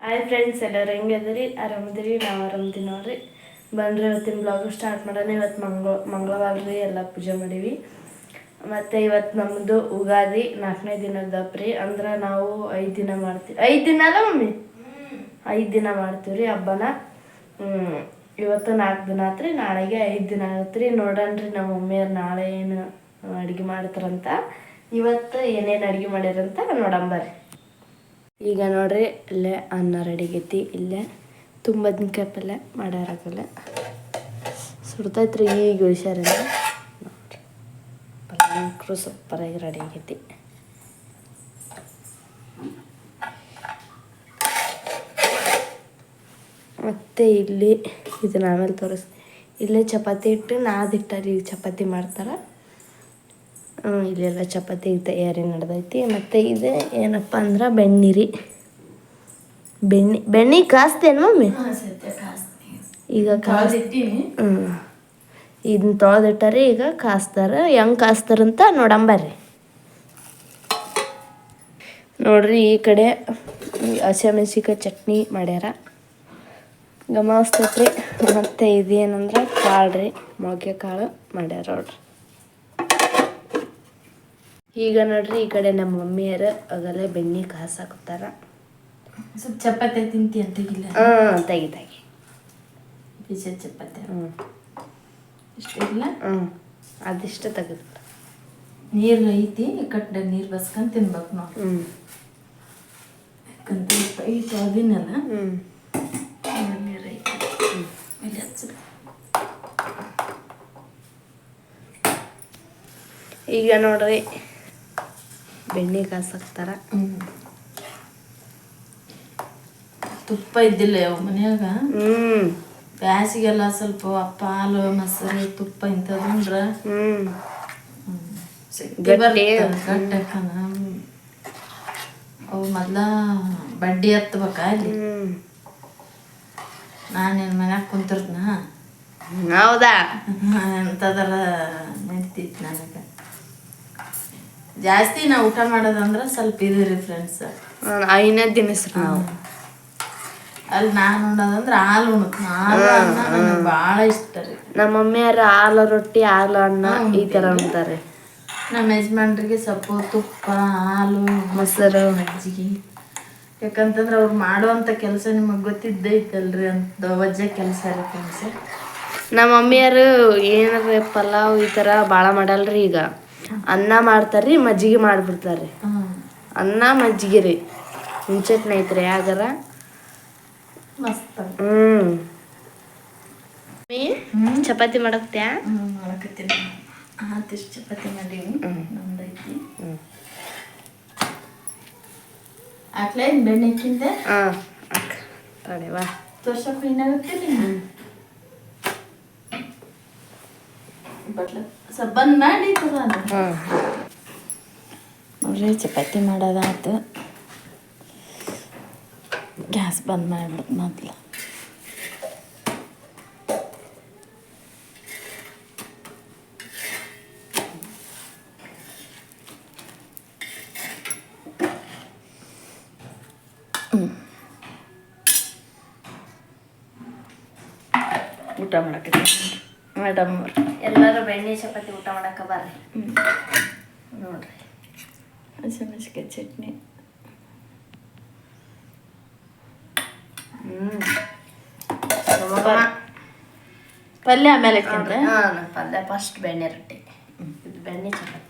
Hi friends ಎಲ್ಲರೂ ಹೆಂಗದ್ರಿ ಆರಾಮದಿರಿ ನಾವು ಆರಾಮದಿ ನೋಡ್ರಿ. ಬಂದ್ರೆ ಇವತ್ತಿನ ಬ್ಲಾಗ್ ಸ್ಟಾರ್ಟ್ ಮಾಡೋಣ. ಇವತ್ತು ಮಂಗ ಮಂಗಳವಾರ ರೀ ಎಲ್ಲ ಪೂಜೆ ಮಾಡೀವಿ. ಮತ್ತು ಇವತ್ತು ನಮ್ಮದು ಉಗಾದಿ ನಾಲ್ಕನೇ ದಿನದ ರೀ ಅಂದ್ರೆ ನಾವು ಐದು ದಿನ ಮಾಡ್ತೀವಿ. ಐದು ದಿನ ಅಲ್ಲ ಮಮ್ಮಿ? ಐದು ದಿನ ಮಾಡ್ತೀವಿ ರೀ ಹಬ್ಬನ. ಇವತ್ತು ನಾಲ್ಕು ದಿನ ಆತ್ರಿ. ನಾಳೆಗೆ ಐದು ದಿನ ಆಗತ್ತೆ ರೀ ನೋಡೋಣ್ರಿ ನಮ್ಮ ಮಮ್ಮಿಯವ್ರು ನಾಳೆ ಏನು ಅಡುಗೆ ಮಾಡ್ತಾರಂತ. ಇವತ್ತು ಏನೇನು ಅಡುಗೆ ಮಾಡ್ಯಾರಂತ ನೋಡಂಬರ್ರಿ ಈಗ ನೋಡ್ರಿ, ಇಲ್ಲೇ ಅನ್ನ ರೆಡಿ ಆಗೈತಿ. ಇಲ್ಲೇ ತುಂಬ ದಿನಕಾಯಿ ಪಲ್ಯ ಮಾಡ್ಯಾರಾಗಲ್ಲ ಸುಡ್ತೈತ್ರಿ ಈಗ ಉಳಿಸ್ಯಾರ ನೋಡ್ರಿ, ಭಯಂಕರ ಸೂಪರಾಗಿ ರೆಡಿ ಆಗೈತಿ. ಮತ್ತು ಇಲ್ಲಿ, ಇದನ್ನ ಆಮೇಲೆ ತೋರಿಸ್ತೀನಿ. ಇಲ್ಲೇ ಚಪಾತಿ ಇಟ್ಟು ನಾದಿಟ್ಟಾರಿ ಈಗ ಚಪಾತಿ ಮಾಡ್ತಾರೆ. ಇಲ್ಲೆಲ್ಲ ಚಪಾತಿ ತಯಾರಿ ನಡೆದೈತಿ. ಮತ್ತು ಇದು ಏನಪ್ಪ ಅಂದ್ರೆ ಬೆಣ್ಣೀರಿ. ಬೆಣ್ಣೆ ಬೆಣ್ಣೆ ಕಾಸ್ತೇನು ಮಮ್ಮಿ? ಈಗ ಕಾಸ್ ಹ್ಞೂ. ಇದನ್ನ ತೊಳೆದಿಟ್ಟಾರೆ ಈಗ ಕಾಸ್ತಾರೆ. ಹೆಂಗೆ ಕಾಸ್ತಾರಂತ ನೋಡಂಬರ್ರಿ ನೋಡ್ರಿ ಈ ಕಡೆ ಹಸಿಮೆಣ್ಸಿನ್ಕಾಯಿ ಚಟ್ನಿ ಮಾಡ್ಯಾರ. ಗಮನಿಸ್ತೈತ್ರಿ ಮತ್ತು ಇದೇನಂದ್ರೆ ಕಾಳು ರೀ ಮೊಳಕೆ ಕಾಳು ಮಾಡ್ಯಾರ ನೋಡ್ರಿ. ಈಗ ನೋಡ್ರಿ ಈ ಕಡೆ ನಮ್ಮ ಮಮ್ಮಿಯರು ಆಗಲೇ ಬೆಣ್ಣೆ ಕಾಸಾಕತ್ತಾರ ಸ್ವಲ್ಪ ಚಪಾತಿ ತಿಂತಿ ಅಂತಿಗಿಲ್ಲ ಹಾಂ ತೆಗಿ ತೆಗಿ. ಬೀಜ ಚಪಾತಿ. ಹ್ಞೂ ಇಷ್ಟ ಇಲ್ಲ ಹ್ಞೂ ಅದಿಷ್ಟು ತೆಗೆದು. ನೀರು ಐತಿ ಕಟ್ಟ ನೀರು ಬಸ್ಕೊಂಡು ತಿನ್ಬೇಕು ನಾವು ಹ್ಞೂ ಯಾಕಂದ್ರೆ ಈ ಅದಿನಲ್ಲ. ಹ್ಞೂ ನೀರು ಐತಿ. ಇಲ್ಲಿ ಹಚ್ಚು. ಈಗ ನೋಡ್ರಿ ಬೆಣ್ಣೆ ಕಾಸಾಕ್ತಾರ ತುಪ್ಪ ಇದ್ದಿಲ್ಲ ಯಾವ ಮನ್ಯಾಗ? ಹ್ಞೂ ಬ್ಯಾಸಿಗೆಲ್ಲ ಸ್ವಲ್ಪ ಅಪ್ಪ ಹಾಲು ಮೊಸರು ತುಪ್ಪ ಇಂಥದ್ರ ಅವು ಮೊದ್ಲ ಬಡ್ಡಿ ಹತ್ಬೇಕ ಇಲ್ಲಿ? ನಾನೇನು ಮನ್ಯಾಗ ಕುಂತಿರ್ತನ? ಹೌದಾ? ಎಂಥದರ ನಡೀತಿತ್ತು ನನಗೆ. ಜಾಸ್ತಿ ನಾವು ಊಟ ಮಾಡೋದಂದ್ರೆ ಸ್ವಲ್ಪ ಇದು ರೀ ಫ್ರೆಂಡ್ಸ್ ಐನೇ ದಿನಸ್ರಿ ನಾವು ಅಲ್ಲಿ ನಾನು ಉಣ್ಣೋದಂದ್ರೆ ಹಾಲು ಉಣ್ಣು ಹಾಲು ಅನ್ನ ನನಗೆ ಭಾಳ ಇಷ್ಟ ರೀ. ನಮ್ಮ ಮಮ್ಮಿಯರು ಹಾಲು ರೊಟ್ಟಿ ಹಾಲು ಅನ್ನ ಈ ಥರ ಉಣ್ತಾರೆ. ನಮ್ಮ ಯಜಮಾನ್ರಿಗೆ ಸೊಪ್ಪು ತುಪ್ಪ ಹಾಲು ಮೊಸರು. ಮಜ್ಜಿಗೆ. ಯಾಕಂತಂದ್ರೆ ಅವ್ರು ಮಾಡುವಂಥ ಕೆಲಸ ನಿಮಗೆ ಗೊತ್ತಿದ್ದೈತಲ್ರಿ ಅಂತ ವಜ್ಜೆ ಕೆಲಸ ರೀ ಫ್ರೆಂಡ್ಸ್ ನಮ್ಮ ಮಮ್ಮಿಯವರು ಏನಾರ ಪಲಾವ್ ಈ ಥರ ಭಾಳ ಮಾಡಲ್ರಿ ಈಗ. ಅನ್ನ ಮಾಡ್ತಾರ್ರಿ ಮಜ್ಜಿಗೆ ಮಾಡಿಬಿಡ್ತಾರ್ರಿ. ಅನ್ನ ಮಜ್ಜಿಗೆ ರೀ. ಮುಂಚೆಕ್ನ ಐತ್ರಿ ಯಾಗಾರ ಹ್ಮ್. ಚಪಾತಿ ಮಾಡಕ್ತ್ಯಾ? ಮಾಡಕತ್ತೀನಿ. ಆತಿಷ್ಟು ಚಪಾತಿ ಮಾಡಿ ನಮ್ದೈತಿ. ಹ್ಞೂ ಆಕ್ಲೇ ಬೆಣ್ಣೆ ಹಾಕಿಂದೆ. ಹಾಂ ಅಕ್ಕ ತಡೆ ವಾ ತೋರ್ಸಕ್ಕೆ ಏನಾಗುತ್ತೆ ಬಂದ್ ಮಾಡಿ. ಹಾಂ. ನೋಡ್ರಿ ಚಪಾತಿ ಮಾಡೋದಾಯ್ತು. ಗ್ಯಾಸ್ ಬಂದ್ ಮಾಡ್ಬಿಡ್ತು ಮೊದ್ಲು. ಊಟ ಮಾಡಕ್ಕೆ ಮೇಡಮ್ ಎಲ್ಲರೂ ಬೆಣ್ಣೆ ಚಪಾತಿ ಊಟ ಮಾಡಕ್ಕೆ ಬರ್ರಿ. ನೋಡ್ರಿ. ಹಸಿಮೆಣ್ಸಿಕಾಯಿ ಚಟ್ನಿ. ಪಲ್ಯ ಆಮೇಲೆ ಹಾಕ್ಯಂದ್ರೆ ಹಾಂ ಪಲ್ಯ ಫಸ್ಟ್ ಬೆಣ್ಣೆ ರೊಟ್ಟಿ. ಇದು ಬೆಣ್ಣೆ ಚಪಾತಿ.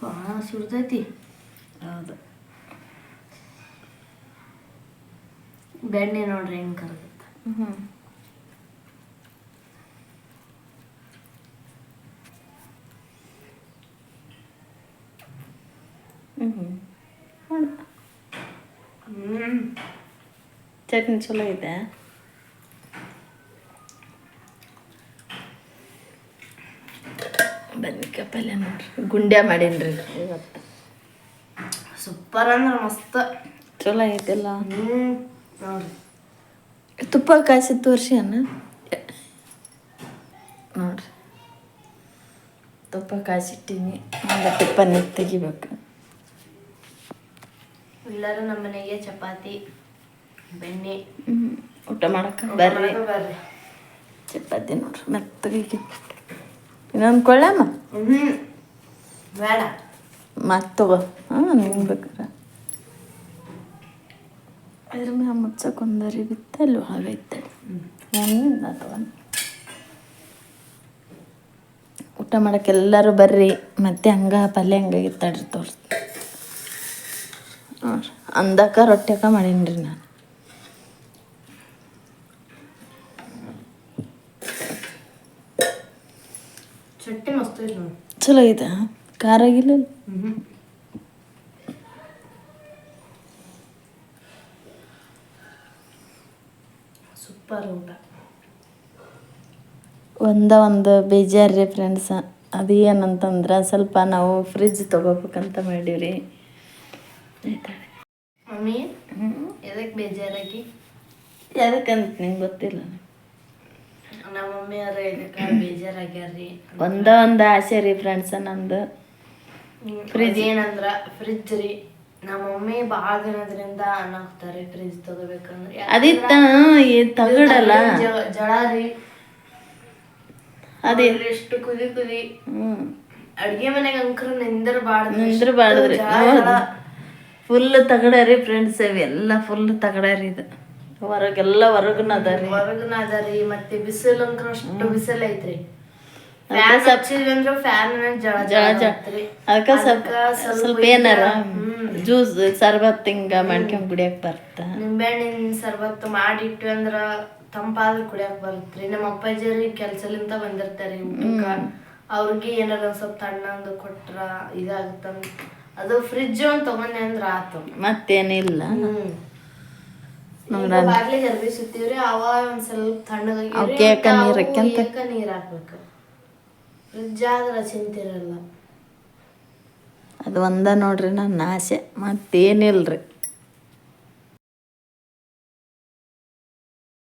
ಹಾ ಸುರಿದೈತಿ. ಹೌದು. ಬೆಣ್ಣೆ ನೋಡ್ರಿ ಹೆಂಗೆ ಕರಗುತ್ತೆ ಹ್ಞೂ ಹ್ಞೂ ಹ್ಞೂ ಚಟ್ನಿ ಚಲೋ ಇದೆ ಬನ್ನಿಕಾಯಿ ಪಲ್ಯ ನೋಡ್ರಿ. ಗುಂಡ್ಯ ಮಾಡೀನ್ರಿ. ಇವತ್ತು. ಸೂಪರ್ ಅಂದ್ರೆ ಮಸ್ತ್. ಚಲೋ ಐತೆಲ್ಲ. ಹ್ಞೂ ನೋಡ್ರಿ. ತುಪ್ಪ ಕಾಯಿಸಿ ತೋರಿಸಿ ಅನ್ನ ನೋಡ್ರಿ. ತುಪ್ಪ ಕಾಯಿಸಿಟ್ಟಿನಿ. ಒಂದು ತುಪ್ಪ ನೀರು ತೆಗಿಬೇಕು. ಎಲ್ಲರೂ ನಮ್ಮ ಮನೆಗೆ ಚಪಾತಿ ಬೆಣ್ಣೆ. ಊಟ ಮಾಡಕ್ಕೆ ಬರ್ರಿ. ಬರ್ರಿ. ಚಪಾತಿ ನೋಡ್ರಿ ಮೆತ್ತಗೆ ಇನ್ನೊಂದು ಕೊಳ್ಳಮ್ಮ ಬೇಡ. ಮತ್ತೆ ತಗೋ. ಹಾಂ ನಿಂಗೆ ಬೇಕಾರೆ ಅದ್ರ ಮ್ಯಾಗ ಮುಚ್ಚಕ್ಕೆ ಒಂದರಿ ಬಿತ್ತ ಅಲ್ಲಿ ಒಳಗೈತೆ ಒಂದ ಅಥವಾ ಊಟ ಮಾಡಕ್ಕೆ ಎಲ್ಲರೂ ಬರ್ರಿ ಮತ್ತೆ ಹಂಗ ಪಲ್ಯ ಹಂಗಾಗಿತ್ತಾಡ್ರಿ ತೋರ್ಸ್. ನೋಡ್ರಿ ಅಂದಕ್ಕ ರೊಟ್ಟಿ ಮಾಡೀನಿ ರೀ ನಾನು. ಚಟ್ನಿ ಮಸ್ತ್ ಚಲೋ ಐತೆ? ಖಾರ ಆಗಿಲ್ಲ ಸೂಪರ್ ಊಟ. ಒಂದ ಒಂದು ಬೇಜಾರು ರೀ ಫ್ರೆಂಡ್ಸ ಅದು ಏನಂತಂದ್ರೆ ಸ್ವಲ್ಪ ನಾವು ಫ್ರಿಜ್ ತೊಗೋಬೇಕಂತ ಮಾಡೀವ್ರಿ. ರೀ ಮಮ್ಮಿ ಎದಕ್ಕೆ ಬೇಜಾರಾಗಿ? ಯಾಕಂತ ನಿಂಗೆ ಗೊತ್ತಿಲ್ಲ? ನಮ್ಮ ಮಮ್ಮಿ ಅವ್ರ ಇದಕ್ಕೆ ಬೇಜಾರಾಗ್ಯಾರ್ರಿ? ಒಂದ ಒಂದು ಆಸೆ ರೀ ಫ್ರೆಂಡ್ಸ ನಂದು. ಫ್ರಿಜ್ ಏನಂದ್ರ ಫ್ರಿಜ್ ರೀ. ನಮ್ಮ ಮಮ್ಮಿ ಭಾಳ ದಿನದ್ರಿಂದ ಅನ್ನಾಕ್ತಾರೆ ಫ್ರಿಜ್ ತಗೋಬೇಕಂದ್ರೆ ಅದಿತ್ತ ಈ ತಗಡಲ್ಲ? ಜಳ ರೀ. ಅದೇ. ಎಷ್ಟು ಕುದಿ ಕುದಿ. ಹ್ಮ್. ಅಡ್ಗೆ ಮನೆಗೆ ಅಂಕರು ನಿಂದ್ರ ಬಾಳ ನಿಂದ್ರ ಬಾಳದ್ರಿ ಫುಲ್ ತಗಡರಿ ಫ್ರೆಂಡ್ಸ್ ಎಲ್ಲ ಫುಲ್ ತಗಡರಿ ಇದು. ಹೊರಗೆಲ್ಲ ಹೊರಗನ ಅದಾರಿ ಹೊರಗನ ಅದಾರಿ ಮತ್ತೆ ಬಿಸಿಲು ಅಂಕರ ಅಷ್ಟು ಬಿಸಿಲು ಐತ್ರಿ. ಫ್ಯಾನ್ ಹಚ್ಚಿದ್ವಿ ಅಂದ್ರೆ ಫ್ಯಾನ್ ಜಳ ಜಳ ಅದಕ್ಕೆ ಸ್ವಲ್ಪ ಸ್ವಲ್ಪ ಏನಾರ? ಜ್ಯೂಸ್ ಸರ್ಬತ್ ಹಿಂಗ ಮಾಡ್ಕೊಂಡ್ ಕುಡಿಯಕ್ ಬರ್ತ. ನಿಂಬೆಹಣ್ಣಿನ ಸರ್ಬತ್ ಮಾಡಿಟ್ಟು ಅಂದ್ರ ತಂಪಾದ ಕುಡಿಯಕ್ ಬರುತ್ರಿ. ನಮ್ಮ ಅಪ್ಪಾಜಿಯವ್ರಿ ಕೆಲ್ಸಲಿಂದ ಬಂದಿರ್ತಾರೆ ಊಟಕ್ಕ. ಅವ್ರಿಗೆ ಏನಾರ ಒಂದ್ ಸ್ವಲ್ಪ ತಣ್ಣಂದು ಕೊಟ್ರ ಇದಾಗುತ್ತಂತ. ಅದು ಫ್ರಿಜ್ ಒಂದ್ ತಗೊಂಡೆ ಅಂದ್ರ ಆತು. ಮತ್ತೇನಿಲ್ಲ. ಬಾಗ್ಲಿಗೆ ಅರ್ಬಿ ಸುತ್ತೀವ್ರಿ. ಅವ ಒಂದ್ ಸ್ವಲ್ಪ ತಣ್ಣಗಾಗಿ ನೀರ್ ಹಾಕ್ಬೇಕು. ಫ್ರಿಜ್ ಆದ್ರ ಚಿಂತಿರಲ್ಲ ಅದು ಒಂದ ನೋಡ್ರಿ ನನ್ನ ಆಸೆ ಮತ್ತೇನಿಲ್ರಿ.